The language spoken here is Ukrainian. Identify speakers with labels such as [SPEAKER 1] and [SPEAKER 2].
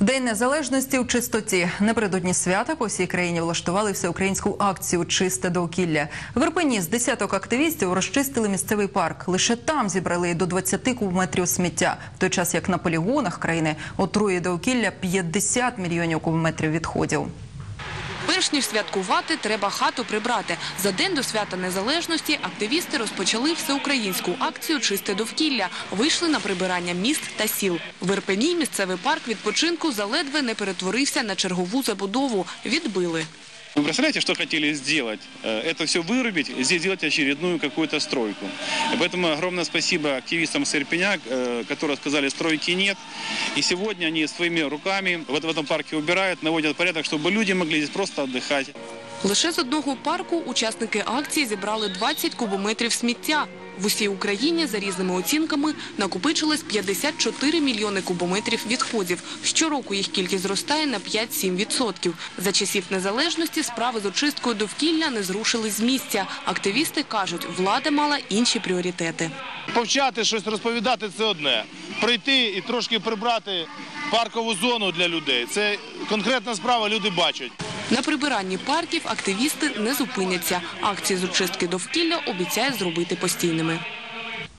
[SPEAKER 1] День незалежності у чистоті. Напередодні свята по всій країні влаштували всеукраїнську акцію Чисте довкілля. В Ірпені з десяток активістів розчистили місцевий парк. Лише там зібрали до 20 кубометрів сміття. В той час як на полігонах країни отрує довкілля 50 мільйонів кубометрів відходів.
[SPEAKER 2] Перш ніж святкувати, треба хату прибрати. За день до свята незалежності активісти розпочали всеукраїнську акцію Чисте довкілля. Вийшли на прибирання міст та сіл. В Ірпені місцевий парк відпочинку заледве не перетворився на чергову забудову. Відбили.
[SPEAKER 3] Вы представляете, что хотели сделать? Э, Это все вырубить, здесь сделать очередную какую-то стройку. И Поэтому огромное спасибо активистам с Ирпеня, э, которые сказали, стройки нет. И сегодня они своими руками в этом в этом парке убирают, наводят порядок, чтобы люди могли здесь просто отдыхать.
[SPEAKER 2] Лише з одного парку учасники акції зібрали 20 кубометрів сміття. В усій Україні за різними оцінками накопичилось 54 мільйони кубометрів відходів. Щороку їх кількість зростає на 5-7%. За часів незалежності справи з очисткою довкілля не зрушили з місця. Активісти кажуть, влада мала інші пріоритети.
[SPEAKER 4] Повчати щось розповідати це одне. Прийти і трошки прибрати паркову зону для людей. Це конкретна справа, люди бачать.
[SPEAKER 2] На прибиранні парків активісти не зупиняться. Акції з очистки довкілля обіцяють зробити постійними.